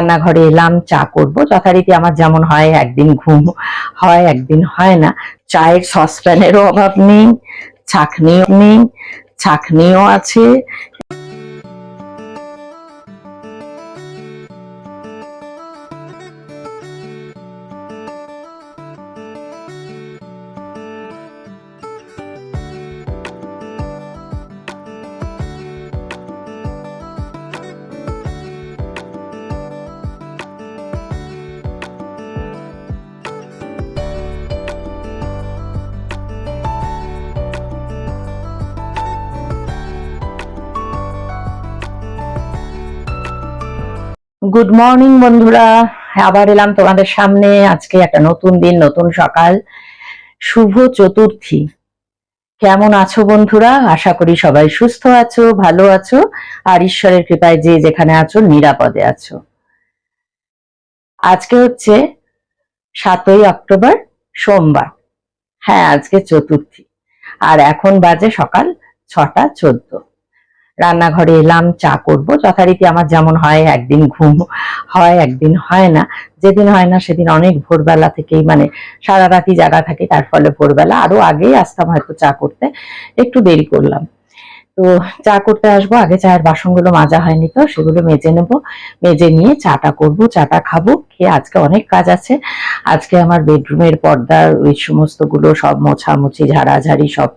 রান্নাঘরে এলাম, চা করব। যথারীতি আমার যেমন হয়, একদিন ঘুম হয়, একদিন হয় না। চায়ের সসপ্যানেরও অভাব নেই ছাঁকনিও নেই ছাঁকনিও আছে গুড মর্নিং বন্ধুরা। আবার এলাম তোমাদের সামনে। আজকে একটা নতুন দিন, নতুন সকাল। শুভ চতুর্থী। কেমন আছো বন্ধুরা? আশা করি সবাই সুস্থ আছো, ভালো আছো, আর ঈশ্বরের কৃপায় যে যেখানে আছো, নিরাপদে আছো। আজকে হচ্ছে সাতই অক্টোবর, সোমবার। হ্যাঁ আজকে চতুর্থী। আর এখন বাজে সকাল ছটা চোদ্দ। রান্নাঘরে এলাম, চা করব। যথারীতি আমার যেমন হয়, একদিন ঘুম হয়, একদিন হয় না। যেদিন হয় না, সেদিন অনেক ভোরবেলা থেকেই মানে সারা রাতি জাগা থাকে, তার ফলে ভোরবেলা আরও আগেই আসতাম হয়তো চা করতে। একটু দেরি করলাম। তো চা করতে আসব, আগে চায়ের বাসনগুলো মাজা হয়নি তো, সেগুলো মেজে নেব। মেজে নিয়ে চাটা করব, চাটা খাব, খেয়ে আজকে অনেক কাজ আছে। আজকে আমার বেডরুমের পর্দার ওই সমস্তগুলো সব মোছামুছি, ঝাড়াঝাড়ি সব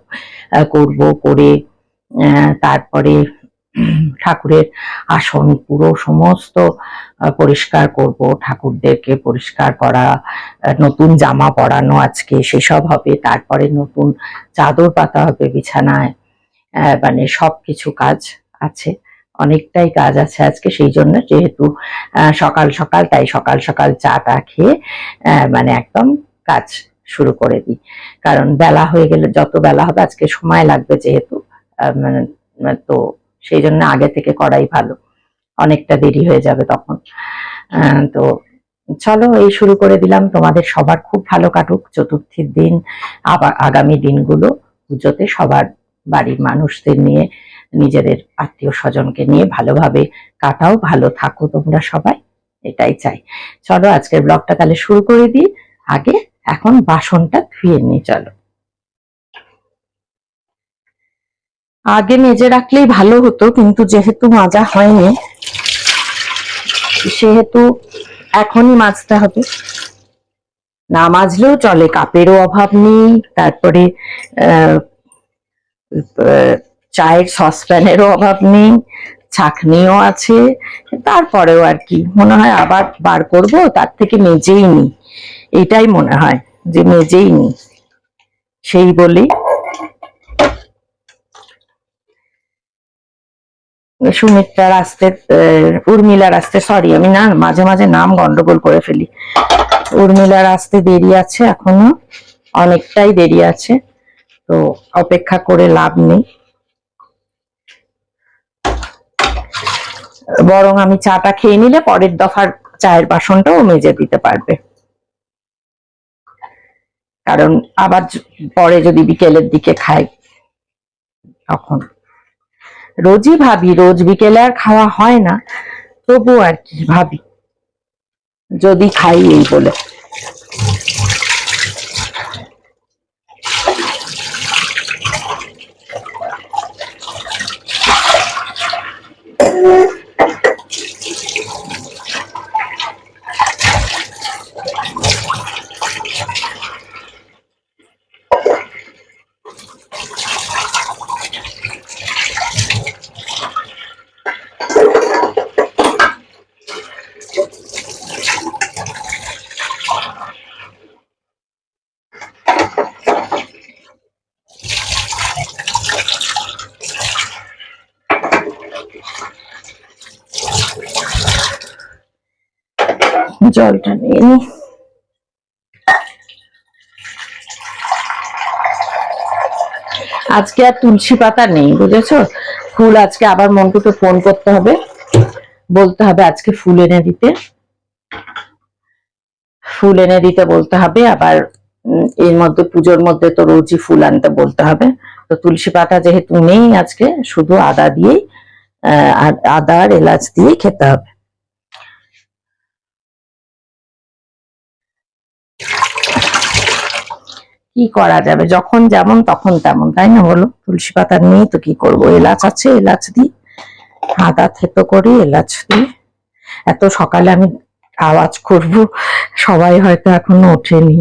করব, করে তারপরে ঠাকুরের আসন পুরো সমস্ত পরিষ্কার করব। ঠাকুরদেরকে পরিষ্কার করা নতুন জামা পরানো আজকে সেসব হবে। তারপরে নতুন চাদর পাতা হবে, বিছানায় মানে সব কিছু কাজ আছে। অনেকটাই কাজ আছে আজকে, সেই জন্য যেহেতু সকাল সকাল, তাই সকাল সকাল চাটা খেয়ে মানে একদম কাজ শুরু করে দিই। কারণ বেলা হয়ে গেলে, যত বেলা হবে, আজকে সময় লাগবে যেহেতু। তো সেই জন্য আগে থেকে করাই ভালো। অনেকটা দেরি হয়ে যাবে তখন। তো চলো, এই শুরু করে দিলাম। তোমাদের সবার খুব ভালো কাটুক। চতুর্থীর দিন, আবার আগামী দিনগুলো পুজোতে সবার বাড়ির মানুষদের নিয়ে, নিজেদের আত্মীয় স্বজনকে নিয়ে ভালোভাবে কাটাও, ভালো থাকো তোমরা সবাই। এটাই চাই। চলো, আজকের ব্লগটা তাহলে শুরু করে দিই। আগে এখন বাসনটা ধুয়ে নিয়ে চলো। আগে মেজে রাখলেই ভালো হতো, কিন্তু যেহেতু মাজা হয়নি, সেহেতু এখনই মাজতে হবে। না মাজলেও চলে, কাপেরও অভাব নেই, তারপরে চায়ের সসপ্যানেরও অভাব নেই, ছাকনিও আছে, তারপরেও আর কি। মনে হয় আবার বার করব, তার থেকে মেজেই নি। এটাই মনে হয় যে মেজেই নি। সেই বলেই সুমিত্রার আসতে আহ, উর্মিলার আসতে সরি আমি না মাঝে মাঝে নাম গন্ডগোল করে ফেলি। উর্মিলার আসতে দেরি আছে এখনও অনেকটাই দেরি আছে তো অপেক্ষা করে লাভ নেই। বরং আমি চাটা খেয়ে নিলে পরের দফার চায়ের বাসনটাও মেজে দিতে পারবে। কারণ আবার পরে যদি বিকেলের দিকে খাই তখন রোজই ভাবি, রোজ বিকেলে আর খাওয়া হয় না। তবু আর কি ভাবি। যদি খাই এই বলে। জলটা নিয়ে নি। আজকে আর তুলসী পাতা নেই বুঝেছ? ফুল আজকে আবার মন্টুকে ফোন করতে হবে। বলতে হবে আজকে ফুল এনে দিতে। ফুল এনে দিতে বলতে হবে আবার এর মধ্যে পুজোর মধ্যে তো রোজই ফুল আনতে বলতে হবে। তো তুলসী পাতা যেহেতু নেই আজকে শুধু আদা দিয়েই আহ, আদা আর এলাচ দিয়েই খেতে হবে। কি করা যাবে? যখন যেমন তখন তেমন, তাই না বলো? তুলসী পাতা নেই তো কি করব? এলাচ আছে, এলাচ দিই। আদা থেতো করি এলাচ দিয়ে এত সকালে আমি আওয়াজ করব, সবাই হয়তো এখনও ওঠেনি।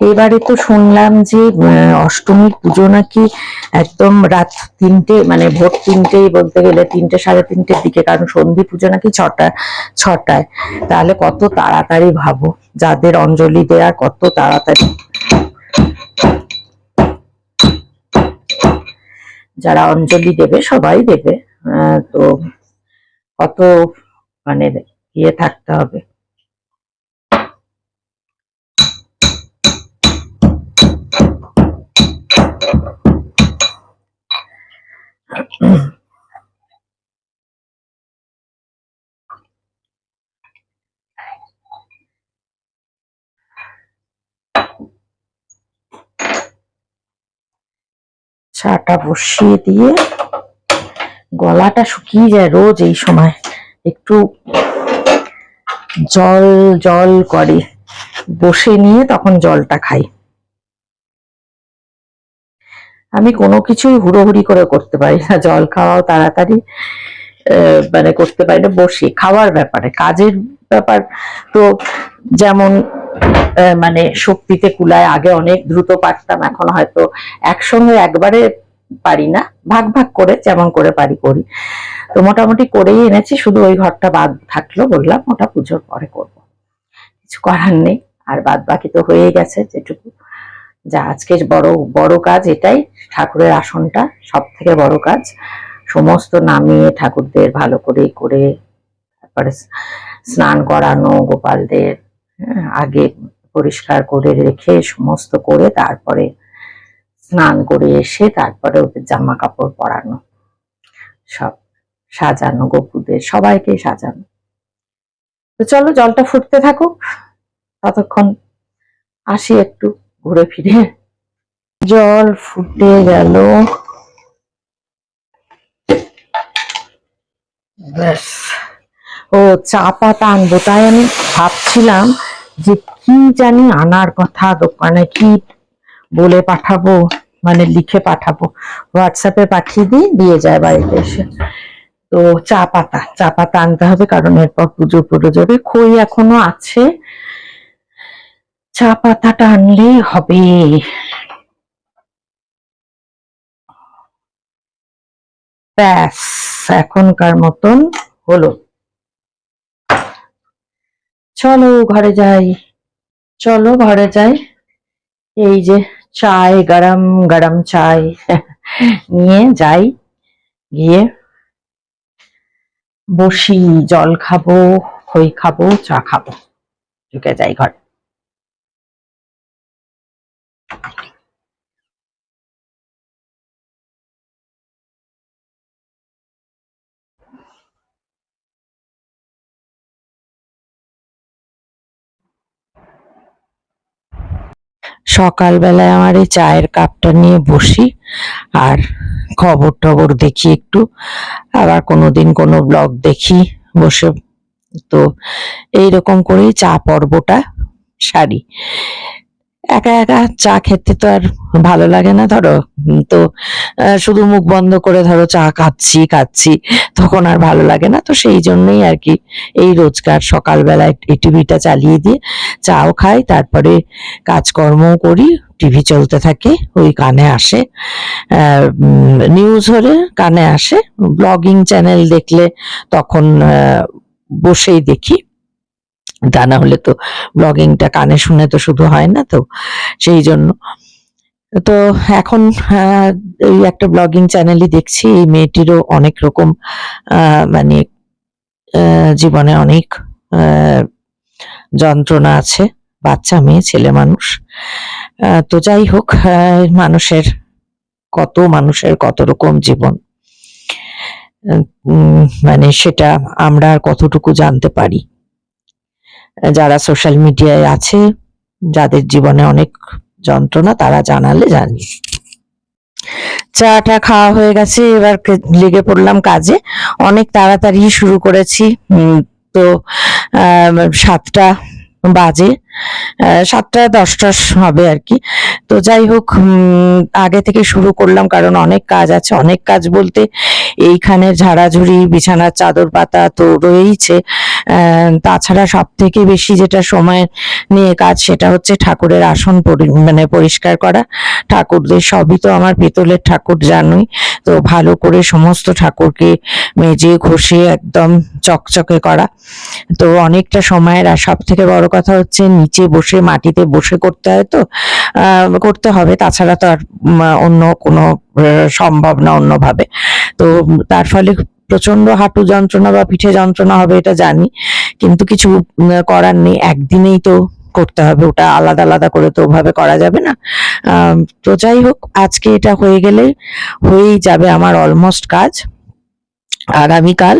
এবারে তো শুনলাম যে অষ্টমীর পুজো নাকি একদম রাত তিনটে মানে ভোর তিনটেই বলতে গেলে তিনটে সাড়ে তিনটের দিকে, কারণ সন্ধি পুজো নাকি ছটা, ছটায়। তাহলে কত তাড়াতাড়ি ভাবো, যাদের অঞ্জলি দেওয়ার কত তাড়াতাড়ি। যারা অঞ্জলি দেবে, সবাই দেবে তো কত মানে ইয়ে থাকতে হবে। চাটা বসিয়ে দিয়ে গলাটা শুকিয়ে যায় রোজ এই সময়। একটু জল জল করে। বসে নিয়ে তখন জলটা খাই। আমি কোনো কিছুই হুড়োহুড়ি করে করতে পারি না। জল খাওয়াও তাড়াতাড়ি মানে করতে পারি না। বসে, খাওয়ার ব্যাপারে, কাজের ব্যাপার তো যেমন মানে শক্তিতে কুলায়, আগে অনেক দ্রুত পারতাম, এখন হয়তো একসঙ্গে একবারে পারি না। ভাগ ভাগ করে যেমন করে পারি, করি। তো মোটামুটি করেই এনেছি, শুধু ওই ঘরটা বাদ থাকল বললাম, ওটা পুজোর পরে করব। কিছু করার নেই, আর বাদ বাকি তো হয়ে গেছে, যেটুকু। যা আজকের বড় বড় কাজ এটাই ঠাকুরের আসনটা সব থেকে বড় কাজ। সমস্ত নামিয়ে ঠাকুরদের ভালো করে করে তারপরে স্নান করানো গোপালদের হ্যাঁ, আগে পরিষ্কার করে রেখে সমস্ত করে তারপরে স্নান করে এসে তারপরে ওদের জামা কাপড় পরানো। সব সাজানো গপুদের সবাইকে সাজানো। তো চলো জলটা ফুটতে থাকুক ততক্ষণ আসি একটু। ঘুরে ফিরে জল ফুটে গেল। ও, চা পাতা আনব। তাই আমি ভাবছিলাম যে কি জানি আনার কথা, দোকানে কি বলে পাঠাবো মানে লিখে পাঠাবো। হোয়াটসঅ্যাপে পাঠিয়ে দিই, দিয়ে যায় বাড়িতে এসে। তো চা পাতা চা পাতা আনতে হবে, কারণ এরপর পুজো পুজো যাবে খই এখনও আছে। চা পাতাটা আনলেই হবে। ব্যাস, এখনকার মতন হলো। চলো ঘরে যাই। চলো ঘরে যাই। এই যে চায়, গরম গরম চায়। নিয়ে যাই। গিয়ে বসি, জল খাব, খই খাব, চা খাব। ঢুকে যাই ঘরে। সকালবেলায় আমার এই চায়ের কাপটা নিয়ে বসি আর খবর টবর দেখি একটু। আবার কোনো দিন কোনো ব্লগ দেখি বসে। তো এইরকম করেই চা পর্বটা সারি। একা একা চা খেতে তো আর ভালো লাগে না, ধরো। তো শুধু মুখ বন্ধ করে ধরো চা খাচ্ছি খাচ্ছি, তখন আর ভালো লাগে না। তো সেই জন্যই আর কি এই রোজকার সকালবেলায় এই টিভিটা চালিয়ে দিয়ে চাও খাই, তারপরে কাজকর্মও করি টিভি চলতে থাকে, ওই কানে আসে। নিউজ হলে কানে আসে ব্লগিং চ্যানেল দেখলে তখন বসেই দেখি। তা না হলে তো ব্লগিংটা কানে শুনে তো শুধু হয় না তো, সেই জন্য। তো এখন এই একটা ব্লগিং চ্যানেলই দেখছি, এই মেয়েটিরও অনেক রকম মানে জীবনে অনেক যন্ত্রণা আছে, বাচ্চা মেয়ে, ছেলে মানুষ। তো যাই হোক মানুষের, কত মানুষের কত রকম জীবন। মানে সেটা আমরা আর কতটুকু জানতে পারি। যারা সোশ্যাল মিডিয়ায় আছে, যাদের জীবনে অনেক যন্ত্রণা, তারা জানালে জানি। চাটা খাওয়া হয়ে গেছে, এবার লেগে পড়লাম কাজে। অনেক তাড়াতাড়ি শুরু করেছি। তো সাতটা বাজে। সাতটা দশটা হবে আর কি। তো যাই হোক আগে থেকে শুরু করলাম কারণ অনেক কাজ আছে। অনেক কাজ বলতে এইখানে ঝাড়াঝুড়ি, বিছানার চাদর পাতা তো রয়েইছে। তাছাড়া সব থেকে বেশি যেটা সময় নিয়ে কাজ সেটা হচ্ছে ঠাকুরের আসন মানে পরিষ্কার করা। ঠাকুরদের সবই তো আমার পিতলের ঠাকুর জানোই। তো ভালো করে সমস্ত ঠাকুরকে মেজে ঘষে একদম চকচকে করা। তো অনেকটা সময়ের আর সব থেকে বড় কথা হচ্ছে নিচে বসে মাটিতে বসে করতে হয় তো করতে হবে। তাছাড়া তো আর অন্য কোনো সম্ভব না অন্যভাবে। তো তার ফলে প্রচণ্ড হাঁটু যন্ত্রণা বা পিঠে যন্ত্রণা হবে এটা জানি। কিন্তু কিছু করার নেই। একদিনেই তো করতে হবে। ওটা আলাদা আলাদা করে তো ওভাবে করা যাবে না। তো যাই হোক, আজকে এটা হয়ে গেলে, হয়েই যাবে আমার অলমোস্ট কাজ। আগামীকাল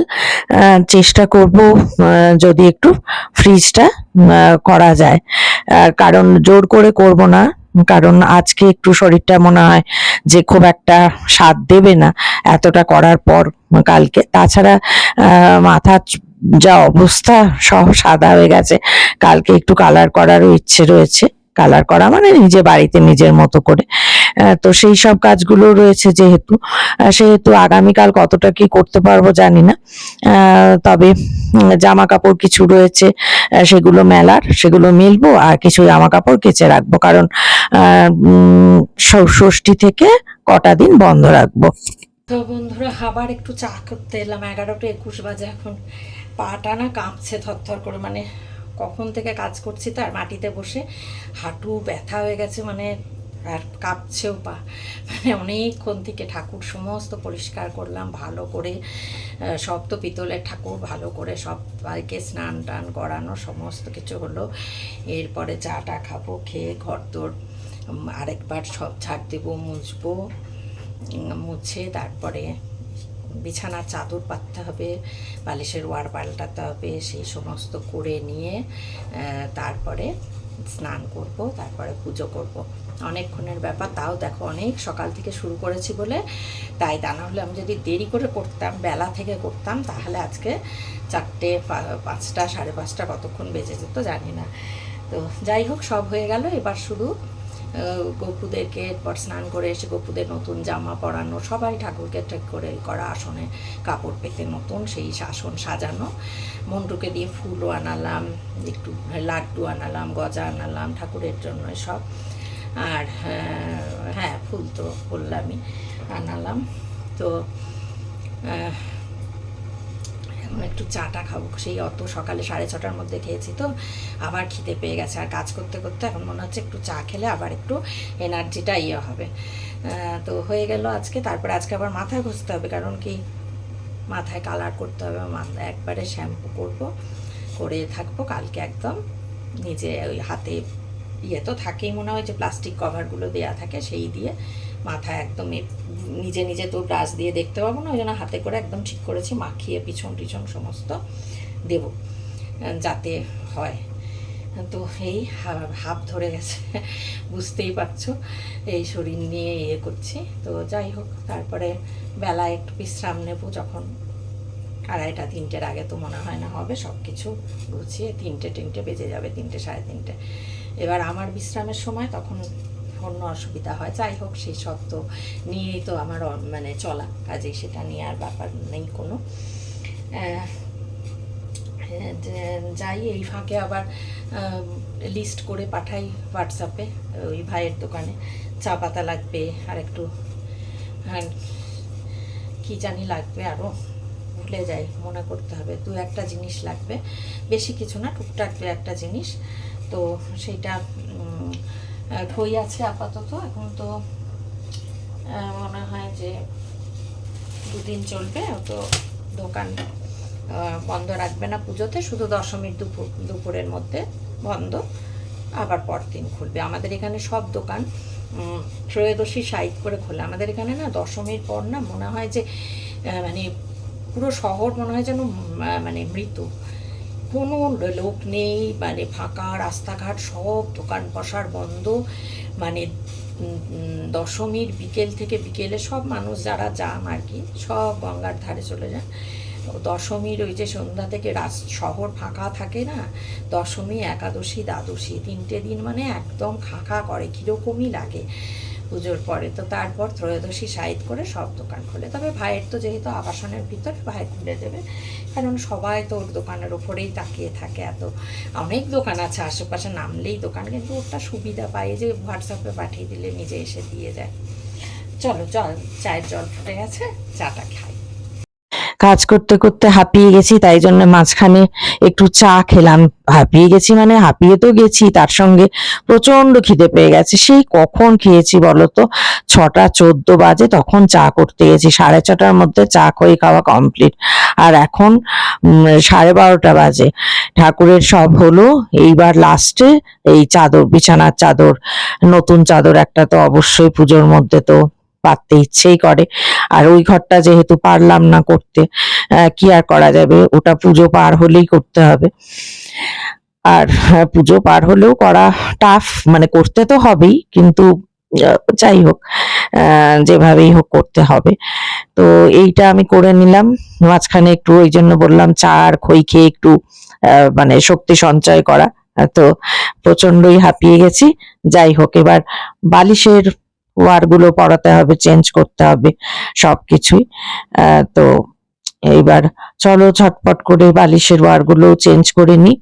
চেষ্টা করব যদি একটু ফ্রিজটা করা যায়। কারণ জোর করে করব না। কারণ আজকে একটু শরীরটা মনে হয় যে খুব একটা স্বাদ দেবে না এতটা করার পর কালকে। তাছাড়া মাথা যা অবস্থা সব সাদা হয়ে গেছে। কালকে একটু কালার করারও ইচ্ছে রয়েছে। কালার করা মানে নিজে বাড়িতে নিজের মতো করে। তো সেই সব কাজগুলো রয়েছে যেহেতু। সেহেতু আগামীকাল কতটা কি করতে পারব জানি না। তবে জামা কাপড় কিছু রয়েছে সেগুলো মেলার, সেগুলো মেলবো আর কিছু জামা কাপড় কেচে রাখব। কারণ ষষ্ঠী থেকে কটা দিন বন্ধ রাখব। তো বন্ধুরা, আবার একটু চা করতে এলাম। এগারোটা একুশ বাজে এখন। পাটা না কাঁপছে থরথর করে মানে কখন থেকে কাজ করছি তো আর মাটিতে বসে হাঁটু ব্যথা হয়ে গেছে মানে আর কাঁপছেও পা। মানে অনেকক্ষণ থেকে ঠাকুর সমস্ত পরিষ্কার করলাম, ভালো করে সব তো পিতলের ঠাকুর, ভালো করে সবাইকে স্নান টান করানো সমস্ত কিছু হলো। এরপরে চাটা খাব, খেয়ে ঘর দোর আরেকবার সব ঝাড় দেবো, মুছবো মুছে তারপরে বিছানার চাদর পাততে হবে, বালিশের ওয়ার পাল্টাতে হবে, সেই সমস্ত করে নিয়ে তারপরে স্নান করব, তারপরে পুজো করব। অনেকক্ষণের ব্যাপার, তাও দেখো অনেক সকাল থেকে শুরু করেছি বলে। তাই তা না হলে আমি যদি দেরি করে করতাম, বেলা থেকে করতাম, তাহলে আজকে চারটে পাঁচটা, সাড়ে পাঁচটা কতক্ষণ বেজে যেত জানি না। তো যাই হোক, সব হয়ে গেল, এবার শুধু গপুদেরকে এরপর স্নান করে এসে গপুদের নতুন জামা পরানো, সবাই ঠাকুরকে ঠিক করে করা আসনে কাপড় পেতে নতুন, সেই আসন সাজানো। মন্টুকে দিয়ে ফুলও আনালাম, একটু লাড্ডু আনালাম, গজা আনালাম, ঠাকুরের জন্য সব আর হ্যাঁ ফুল তো বললামই আনালাম। তো এখন একটু চাটা খাব। সেই অত সকালে সাড়ে ছটার মধ্যে খেয়েছি তো। আবার খিদে পেয়ে গেছে। আর কাজ করতে করতে এখন মনে হচ্ছে একটু চা খেলে আবার একটু এনার্জিটা ইয়ে হবে। তো হয়ে গেল আজকে। তারপরে আজকে আবার মাথায় ঘষতে হবে। কারণ কি? মাথায় কালার করতে হবে। মাথায় একবারে শ্যাম্পু করব। করে থাকব কালকে একদম। নিজে ওই হাতে ইয়ে তো থাকেই মনে হয় যে প্লাস্টিক কভারগুলো দেয়া থাকে সেই দিয়ে। মাথায় একদম নিজে নিজে তো ব্রাশ দিয়ে দেখতে পাবো না, ওই জন্য হাতে করে একদম ঠিক করেছি, মাখিয়ে পিছন টিছন সমস্ত দেব যাতে হয়। তো এই হাফ ধরে গেছে, বুঝতেই পারছ, এই শরীর নিয়ে ইয়ে করছি। তো যাই হোক, তারপরে বেলায় একটু বিশ্রাম নেব, যখন আড়াইটা, তিনটের আগে তো মনে হয় না হবে সব কিছু গুছিয়ে তিনটে তিনটে বেজে যাবে, তিনটে, সাড়ে তিনটে। এবার আমার বিশ্রামের সময়, তখন অন্য অসুবিধা হয়। যাই হোক সেই সব তো নিয়েই তো আমার মানে চলা। কাজে সেটা নিয়ে আর ব্যাপার নেই কোনো। যাই, এই ফাঁকে আবার লিস্ট করে পাঠাই হোয়াটসঅ্যাপে ওই ভাইয়ের দোকানে। চা পাতা লাগবে আর একটু কি জানি লাগবে আরও ভুলে যাই, মনে করতে হবে। দু একটা জিনিস লাগবে। বেশি কিছু না, টুকটাক দু একটা জিনিস। তো সেইটা খই আছে আপাতত? এখন তো মনে হয় যে দুদিন চলবে, তো দোকান বন্ধ রাখবে না পুজোতে, শুধু দশমীর দুপুর, দুপুরের মধ্যে বন্ধ, আবার পরদিন খুলবে। আমাদের এখানে সব দোকান ত্রয়োদশী সাইড করে খোলে। আমাদের এখানে না দশমীর পর না মনে হয় যে মানে পুরো শহর মনে হয় যেন মানে মৃত। কোনো লোক নেই মানে ফাঁকা রাস্তাঘাট সব দোকান বসার বন্ধ মানে দশমীর বিকেল থেকে বিকেলে সব মানুষ যারা যান আর কি, সব গঙ্গার ধারে চলে যান। দশমীর ওই যে সন্ধ্যা থেকে রাস, শহর ফাঁকা থাকে না, দশমী, একাদশী, দ্বাদশী, তিনটে দিন মানে একদম খাঁকা করে, কীরকমই লাগে। পুজোর পরে। তো তারপর ত্রয়োদশী সাইড করে সব দোকান খোলে। তবে ভাইয়ের তো যেহেতু আবাসনের ভিতর, ভাই খুলে দেবে। কারণ সবাই তো ওর দোকানের ওপরেই তাকিয়ে থাকে এত। অনেক দোকান আছে, আশেপাশে নামলেই দোকান, কিন্তু ওটা সুবিধা পায় যে হোয়াটসঅ্যাপে পাঠিয়ে দিলে নিজে এসে দিয়ে যায়। চলো, চল, চায়ের জল ফুটে গেছে, চাটা খাই। কাজ করতে করতে হাঁপিয়ে গেছি, তাই জন্য মাঝখানে একটু চা খেলাম। হাঁপিয়ে গেছি মানে হাঁপিয়ে তো গেছি, তার সঙ্গে প্রচণ্ড খিদে পেয়ে গেছে। সেই কখন খেয়েছি বলতো ছটা চোদ্দ বাজে তখন চা করতে গেছি, সাড়ে ছটার মধ্যে চা খই খাওয়া কমপ্লিট আর এখন সাড়ে বারোটা বাজে। ঠাকুরের সব হলো, এইবার লাস্টে এই চাদর, বিছানার চাদর, নতুন চাদর একটা তো অবশ্যই পুজোর মধ্যে তো পাততে ইচ্ছেই করে। আর ওই ঘরটা যেহেতু পারলাম না করতে কি আর করা যাবে? ওটা পুজো পার হলেই করতে হবে। আর হ্যাঁ, পুজো পার হলেও করা টাফ মানে করতে তো হবেই কিন্তু যাই হোক যেভাবেই হোক করতে হবে। তো এইটা আমি করে নিলাম। মাঝখানে একটু ওই জন্য বললাম চা আর খই খেয়ে একটু মানে শক্তি সঞ্চয় করা। তো প্রচন্ডই হাঁপিয়ে গেছি। যাই হোক এবার বালিশের ওয়ারগুলো পরাতে হবে চেঞ্জ করতে হবে সবকিছুই। তো এইবার চলো ঝটপট করে বালিশের ওয়ারগুলো চেঞ্জ করে নি।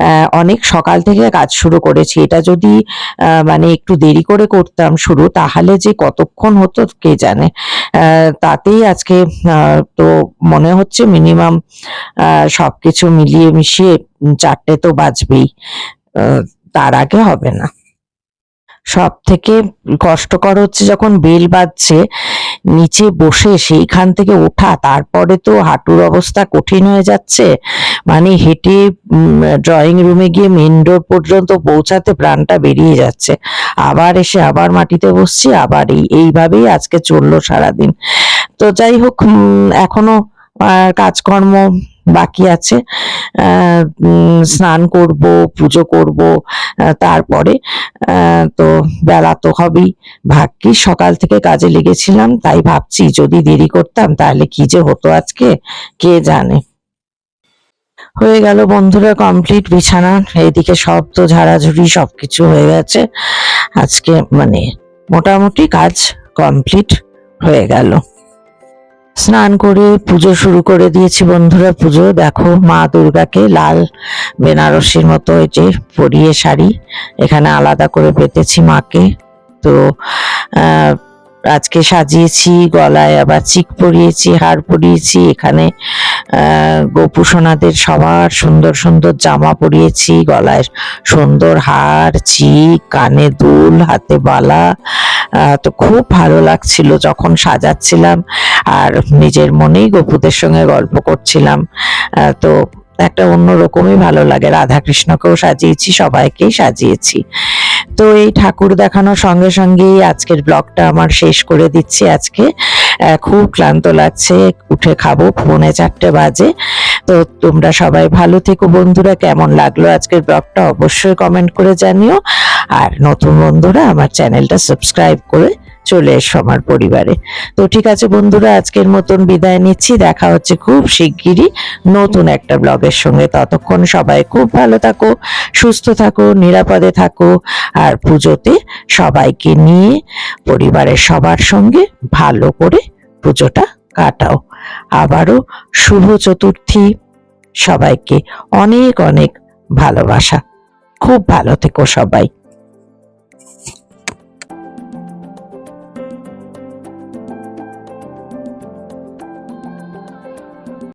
আহ, অনেক সকাল থেকে কাজ শুরু করেছি। এটা যদি মানে একটু দেরি করে করতাম শুরু তাহলে যে কতক্ষণ হতো কে জানে। তাতেই আজকে তো মনে হচ্ছে মিনিমাম সবকিছু মিলিয়ে মিশিয়ে চারটে তো বাজবেই। তার আগে হবে না। সব থেকে কষ্টকর হচ্ছে যখন বেল বাজছে, নিচে বসে সেইখান থেকে ওঠা, তারপরে তো হাঁটুর অবস্থা কঠিন হয়ে যাচ্ছে। মানে হেঁটে ড্রয়িং রুমে গিয়ে মেন ডোর পর্যন্ত পৌঁছাতে প্রাণটা বেরিয়ে যাচ্ছে। আবার এসে আবার মাটিতে বসছি, আবার এই, এইভাবেই আজকে চলল সারাদিন। তো যাই হোক এখনও কাজকর্ম বাকি আছে। স্নান করব, পুজো করব তারপরে তো বেলা তো হবেই। ভাগ্যিস সকাল থেকে কাজে লেগেছিলাম, তাই ভাবছি যদি দেরি করতাম তাহলে কি যে হতো আজকে? কে জানে? হয়ে গেল বন্ধুরা কমপ্লিট বিছানা। এইদিকে সব তো ঝাড়াঝুড়ি সব কিছু হয়ে গেছে। আজকে মানে মোটামুটি কাজ কমপ্লিট হয়ে গেল। স্নান করে পুজো শুরু করে দিয়েছি বন্ধুরা। পুজো দেখো, মা দুর্গাকে লাল বেনারসির মতো এই যে পরিয়ে শাড়ি, এখানে আলাদা করে পেতেছি মাকে। তো আজকে সাজিয়েছি, গলায় আবার চিক পরিয়েছি, হার পরিয়েছি, এখানে গোপু সোনাদের সবার সুন্দর সুন্দর জামা পরিয়েছি, গলায় সুন্দর হার, চিক, কানে দুল, হাতে বালা তো খুব ভালো লাগছিল যখন সাজাচ্ছিলাম আর নিজের মনেই গোপুদের সঙ্গে গল্প করছিলাম। তো একটা অন্য রকমই ভালো লাগে। রাধা কৃষ্ণকেও সাজিয়েছি, সবাইকেই সাজিয়েছি। তো এই ঠাকুর দেখানোর সঙ্গে সঙ্গেই আজকের ব্লগটা আমার শেষ করে দিচ্ছি আজকে। খুব ক্লান্ত লাগছে, উঠে খাব, পৌনে চারটে বাজে। তো তোমরা সবাই ভালো থেকো বন্ধুরা, কেমন লাগল আজকের ব্লগটা অবশ্যই কমেন্ট করে জানিও। আর নতুন বন্ধুরা আমার চ্যানেলটা সাবস্ক্রাইব করে চলে এসো আমার পরিবারে। তো ঠিক আছে বন্ধুরা, আজকের মতন বিদায় নিচ্ছি। দেখা হচ্ছে খুব শিগগিরই নতুন একটা ব্লগের সঙ্গে। ততক্ষণ সবাই খুব ভালো থাকো, সুস্থ থাকো, নিরাপদে থাকো। আর পুজোতে সবাইকে নিয়ে পরিবারের সবার সঙ্গে ভালো করে পুজোটা কাটাও। আবারও শুভ চতুর্থী। সবাইকে অনেক অনেক ভালোবাসা। খুব ভালো থেকো সবাই।